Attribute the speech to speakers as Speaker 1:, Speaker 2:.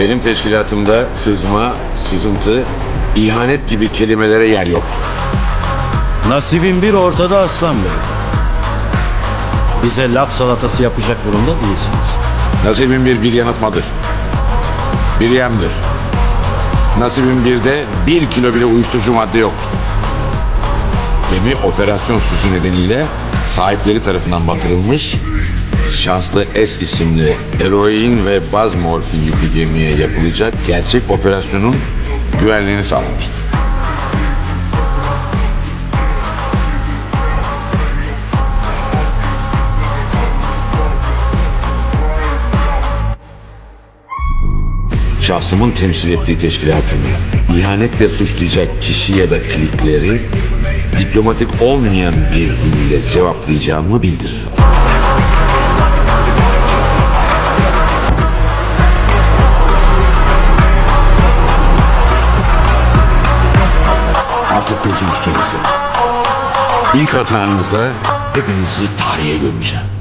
Speaker 1: Benim teşkilatımda sızma, sızıntı, ihanet gibi kelimelere yer yok.
Speaker 2: Nasibin bir ortada aslan bey. Bize laf salatası yapacak durumda değilsiniz.
Speaker 1: Nasibim bir bir yanıltmadır. Bir yemdir. Nasibim birde bir kilo bile uyuşturucu madde yok. Gemi operasyon süsü nedeniyle sahipleri tarafından batırılmış, şanslı S isimli eroin ve baz morfin yüklü gemiye yapılacak gerçek operasyonun güvenliğini sağlamıştır. şahsımın temsil ettiği teşkilatını ihanetle suçlayacak kişi ya da klikleri diplomatik olmayan bir dille cevaplayacağımı bildir. Artık gözüm. İlk hatanızda hepinizi tarihe gömeceğim.